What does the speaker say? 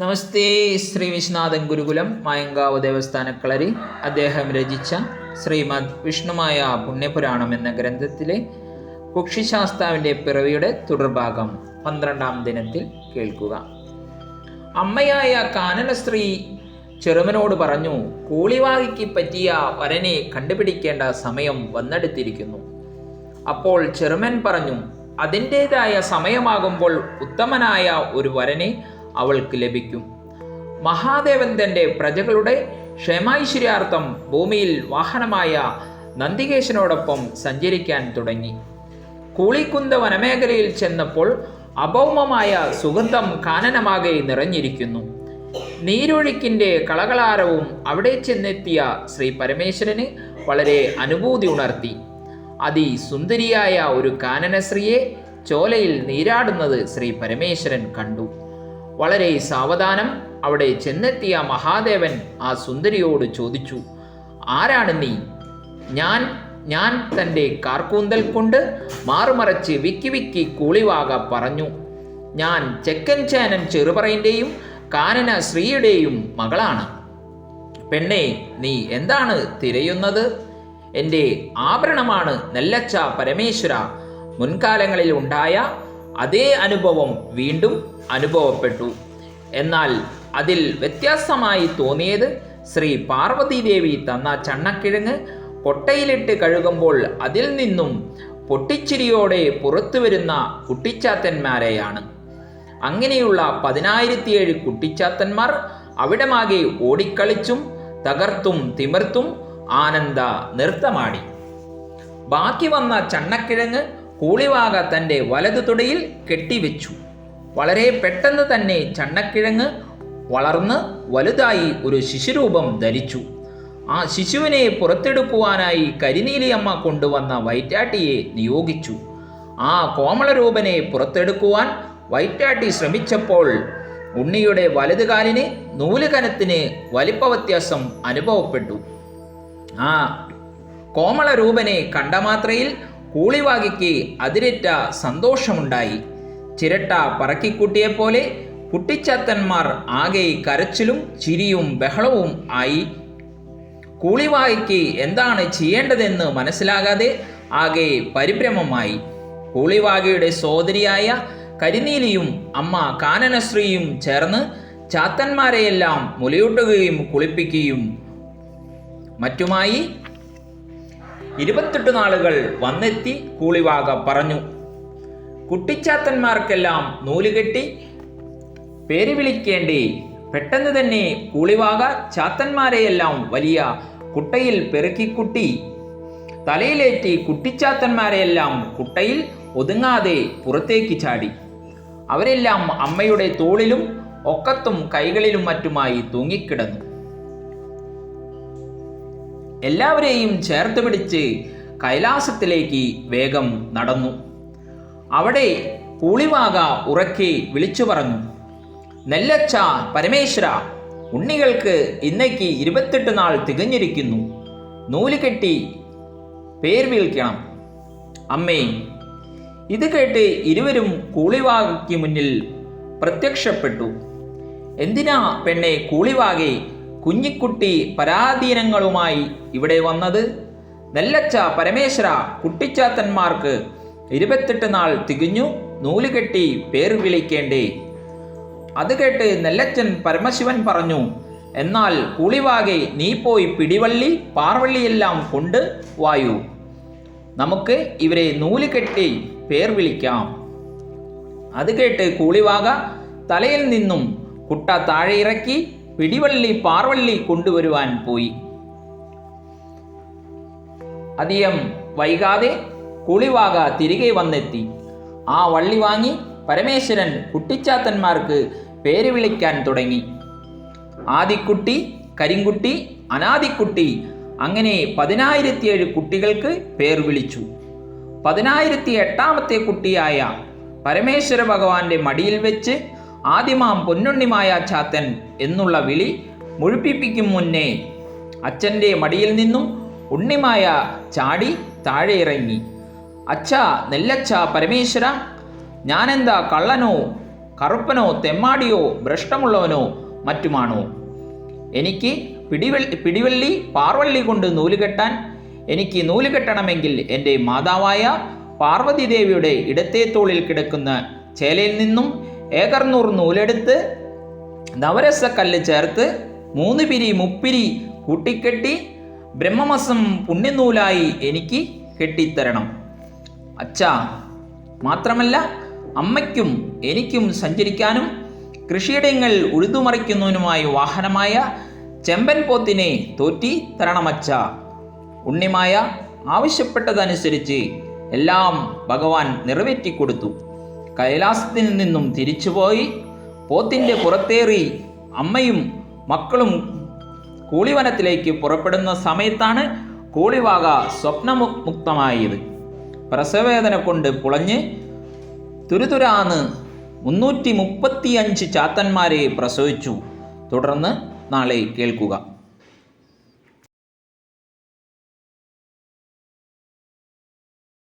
നമസ്തേ ശ്രീ വിശ്വനാഥൻ ഗുരുകുലം മായങ്കാവ് ദേവസ്ഥാനക്കളരി. അദ്ദേഹം രചിച്ച ശ്രീമദ് വിഷ്ണുമായ പുണ്യപുരാണം എന്ന ഗ്രന്ഥത്തിലെ കുക്ഷിശാസ്താവിന്റെ പിറവിയുടെ തുടർഭാഗം പന്ത്രണ്ടാം ദിനത്തിൽ കേൾക്കുക. അമ്മയായ കാനന സ്ത്രീ ചെറുമനോട് പറഞ്ഞു കൂളിവാഹിക്ക് പറ്റിയ വരനെ കണ്ടുപിടിക്കേണ്ട സമയം വന്നെടുത്തിരിക്കുന്നു. അപ്പോൾ ചെറുമൻ പറഞ്ഞു അതിന്റേതായ സമയമാകുമ്പോൾ ഉത്തമനായ ഒരു വരനെ അവൾക്ക് ലഭിക്കും. മഹാദേവൻ തന്റെ പ്രജകളുടെ ക്ഷമാശ്വര്യാർത്ഥം ഭൂമിയിൽ വാഹനമായ നന്ദികേശനോടൊപ്പം സഞ്ചരിക്കാൻ തുടങ്ങി. കൂളിക്കുന്ത വനമേഖലയിൽ ചെന്നപ്പോൾ അഭൗമമായ സുഗന്ധം കാനനമാകെ നിറഞ്ഞിരിക്കുന്നു. നീരൊഴുക്കിന്റെ കളകളാരവും അവിടെ ചെന്നെത്തിയ ശ്രീ പരമേശ്വരന് വളരെ അനുഭൂതി ഉണർത്തി. അതിസുന്ദരിയായ ഒരു കാനനശ്രീയെ ചോലയിൽ നീരാടുന്നത് ശ്രീ പരമേശ്വരൻ കണ്ടു. വളരെ സാവധാനം അവിടെ ചെന്നെത്തിയ മഹാദേവൻ ആ സുന്ദരിയോട് ചോദിച്ചു ആരാണ് നീ? ഞാൻ ഞാൻ തന്റെ കാർക്കൂന്തൽ കൊണ്ട് മാറുമറച്ച് വിക്കി വിക്കി കൂളിവാക പറഞ്ഞു. ഞാൻ ചെക്കൻ ചേനൻ ചെറുപറയിന്റെയും കാനന ശ്രീയുടെയും മകളാണ്. പെണ്ണേ നീ എന്താണ് തിരയുന്നത്? എന്റെ ആഭരണമാണ് നെല്ലച്ച പരമേശ്വര. മുൻകാലങ്ങളിൽ ഉണ്ടായ അതേ അനുഭവം വീണ്ടും അനുഭവപ്പെട്ടു. എന്നാൽ അതിൽ വ്യത്യാസമായി തോന്നിയത് ശ്രീ പാർവതീദേവി തന്ന ചണ്ണക്കിഴങ്ങ് കൊട്ടയിലിട്ട് കഴുകുമ്പോൾ അതിൽ നിന്നും പൊട്ടിച്ചിരിയോടെ പുറത്തു വരുന്ന കുട്ടിച്ചാത്തന്മാരെയാണ്. അങ്ങനെയുള്ള പതിനായിരത്തിയേഴ് കുട്ടിച്ചാത്തന്മാർ അവിടമാകെ ഓടിക്കളിച്ചും തകർത്തും തിമിർത്തും ആനന്ദ നൃത്തമാടി. ബാക്കി വന്ന ചണ്ണക്കിഴങ്ങ് കൂളിവാക തന്റെ വലതു തുടയിൽ കെട്ടിവെച്ചു. വളരെ പെട്ടെന്ന് തന്നെ ചണ്ണക്കിഴങ്ങ് വളർന്ന് വലുതായി ഒരു ശിശുരൂപം ധരിച്ചു. ആ ശിശുവിനെ പുറത്തെടുക്കുവാനായി കരിനീലിയമ്മ കൊണ്ടുവന്ന വൈറ്റാട്ടിയെ നിയോഗിച്ചു. ആ കോമളരൂപനെ പുറത്തെടുക്കുവാൻ വൈറ്റാട്ടി ശ്രമിച്ചപ്പോൾ ഉണ്ണിയുടെ വലതുകാലിന് നൂലുകനത്തിന് വലിപ്പ വ്യത്യാസം അനുഭവപ്പെട്ടു. ആ കോമളരൂപനെ കണ്ട മാത്രയിൽ കൂളിവാകിക്ക് അതിരറ്റ സന്തോഷമുണ്ടായി. ചിരട്ട പറക്കിക്കുട്ടിയെപ്പോലെ കുട്ടിച്ചാത്തന്മാർ ആകെ കരച്ചിലും ചിരിയും ബഹളവും ആയി. കൂളിവായിക്ക് എന്താണ് ചെയ്യേണ്ടതെന്ന് മനസ്സിലാകാതെ ആകെ പരിഭ്രമമായി. കൂളിവാകയുടെ സോദരിയായ കരിനീലിയും അമ്മ കാനനശ്രീയും ചേർന്ന് ചാത്തന്മാരെയെല്ലാം മുലയൂട്ടുകയും കുളിപ്പിക്കുകയും മറ്റുമായി ഇരുപത്തെട്ട് നാളുകൾ വന്നെത്തി കൂളിവാക പറഞ്ഞു. കുട്ടിച്ചാത്തന്മാർക്കെല്ലാം നൂലുകെട്ടി പേര് വിളിക്കേണ്ടി പെട്ടെന്ന് തന്നെ കൂളിവാക ചാത്തന്മാരെയെല്ലാം വലിയ കുട്ടയിൽ പെറുക്കിക്കുട്ടി തലയിലേറ്റി കുട്ടിച്ചാത്തന്മാരെയെല്ലാം കുട്ടയിൽ ഒതുങ്ങാതെ പുറത്തേക്ക് ചാടി. അവരെല്ലാം അമ്മയുടെ തോളിലും ഒക്കത്തും കൈകളിലും മറ്റുമായി തൂങ്ങിക്കിടന്നു. എല്ലാവരെയും ചേർത്ത് പിടിച്ച് കൈലാസത്തിലേക്ക് വേഗം നടന്നു. അവിടെ പൂളിവാക ഉറക്കി വിളിച്ചു പറഞ്ഞു നെല്ലച്ച പരമേശ്വര ഉണ്ണികൾക്ക് ഇന്നേക്ക് ഇരുപത്തെട്ട് നാൾ തികഞ്ഞിരിക്കുന്നു. നൂൽ കെട്ടി പേർ വിളിക്കണം അമ്മേ. ഇത് കേട്ട് ഇരുവരും കൂളിവാകയ്ക്ക് മുന്നിൽ പ്രത്യക്ഷപ്പെട്ടു. എന്തിനാ പെണ്ണെ കൂളിവാകെ കുഞ്ഞിക്കുട്ടി പരാധീനങ്ങളുമായി ഇവിടെ വന്നത്. നെല്ലച്ച പരമേശ്വര കുട്ടിച്ചാത്തന്മാർക്ക് ഇരുപത്തെട്ട് നാൾ തികഞ്ഞു. നൂലുകെട്ടി പേർ വിളിക്കേണ്ടേ. അത് കേട്ട് നെല്ലച്ചൻ പരമശിവൻ പറഞ്ഞു എന്നാൽ കൂളിവാകെ നീ പോയി പിടിവള്ളി പാർവള്ളിയെല്ലാം കൊണ്ട് വായു. നമുക്ക് ഇവരെ നൂലുകെട്ടി പേർ വിളിക്കാം. അത് കേട്ട് കൂളിവാക തലയിൽ നിന്നും കുട്ട താഴെ ഇറക്കി പിടിവള്ളി പാർവള്ളി കൊണ്ടുവരുവാൻ പോയി. അധികം വൈകാതെ കുളിവാക തിരികെ വന്നെത്തി. ആ വള്ളി വാങ്ങി പരമേശ്വരൻ കുട്ടിച്ചാത്തന്മാർക്ക് പേര് വിളിക്കാൻ തുടങ്ങി. ആദിക്കുട്ടി കരിങ്കുട്ടി അനാദിക്കുട്ടി അങ്ങനെ പതിനായിരത്തി ഏഴ് കുട്ടികൾക്ക് പേർ വിളിച്ചു. പതിനായിരത്തി എട്ടാമത്തെ കുട്ടിയായ പരമേശ്വര ഭഗവാന്റെ മടിയിൽ വെച്ച് ആദിമാം പൊന്നുണ്ണിമായ ചാത്തൻ എന്നുള്ള വിളി മുഴുപ്പിപ്പിക്കും മുന്നേ അച്ഛന്റെ മടിയിൽ നിന്നും ഉണ്ണിമായ ചാടി താഴെ ഇറങ്ങി അച്ഛ നെല്ലച്ഛ പരമേശ്വര ഞാനെന്താ കള്ളനോ കറുപ്പനോ തെമ്മാടിയോ ഭ്രഷ്ടമുള്ളവനോ മറ്റുമാണോ? എനിക്ക് പിടിവെള്ളി പിടിവള്ളി പാർവള്ളി കൊണ്ട് നൂലുകെട്ടാൻ എനിക്ക് നൂൽ കെട്ടണമെങ്കിൽ എന്റെ മാതാവായ പാർവതി ദേവിയുടെ ഇടത്തേ തോളിൽ കിടക്കുന്ന ചേലയിൽ നിന്നും ഏകർനൂർ നൂലെടുത്ത് നവരസക്കല്ല് ചേർത്ത് മൂന്ന് പിരി മുപ്പിരി കൂട്ടിക്കെട്ടി ബ്രഹ്മമസം പുണ്യനൂലായി എനിക്ക് കെട്ടിത്തരണം. അച്ഛ മാത്രമല്ല അമ്മയ്ക്കും എനിക്കും സഞ്ചരിക്കാനും കൃഷിയിടങ്ങൾ ഉഴുതുമറിക്കുന്നതിനുമായി വാഹനമായ ചെമ്പൻ പോത്തിനെ തോറ്റി തരണമച്ച ഉണ്ണിമായ ആവശ്യപ്പെട്ടതനുസരിച്ച് എല്ലാം ഭഗവാൻ നിറവേറ്റിക്കൊടുത്തു. കൈലാസത്തിൽ നിന്നും തിരിച്ചുപോയി പോത്തിന്റെ പുറത്തേറി അമ്മയും മക്കളും കൂളിവനത്തിലേക്ക് പുറപ്പെടുന്ന സമയത്താണ് കൂളിവാക സ്വപ്നമുക്തമായത്. പ്രസവേദന കൊണ്ട് പുളഞ്ഞ് തുരുതുരാന്ന് മുന്നൂറ്റി മുപ്പത്തിയഞ്ച് ചാത്തന്മാരെ പ്രസവിച്ചു. തുടർന്ന് നാളെ കേൾക്കുക.